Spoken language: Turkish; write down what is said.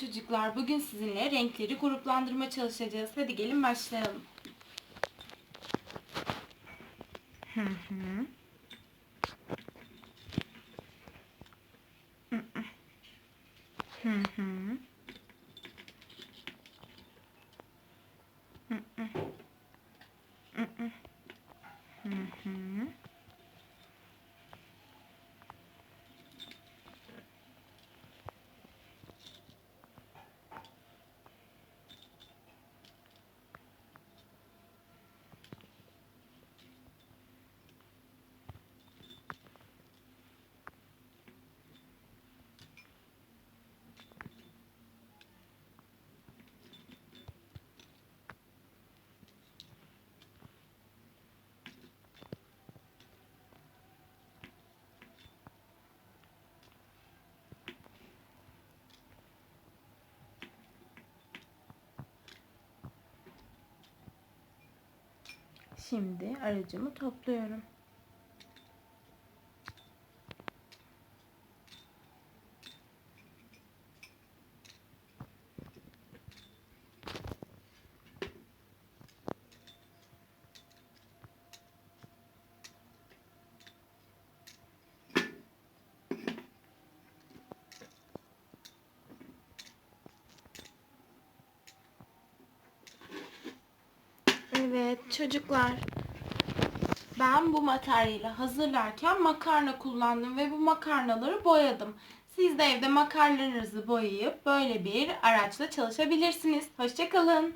Çocuklar bugün sizinle renkleri gruplandırma çalışacağız. Hadi gelin başlayalım. Hı hı. Hı hı. Hı hı. Hı hı. Hı hı. Hı hı. Şimdi aracımı topluyorum. Evet çocuklar. Ben bu materyali hazırlarken makarna kullandım ve bu makarnaları boyadım. Siz de evde makarnalarınızı boyayıp böyle bir araçla çalışabilirsiniz. Hoşçakalın.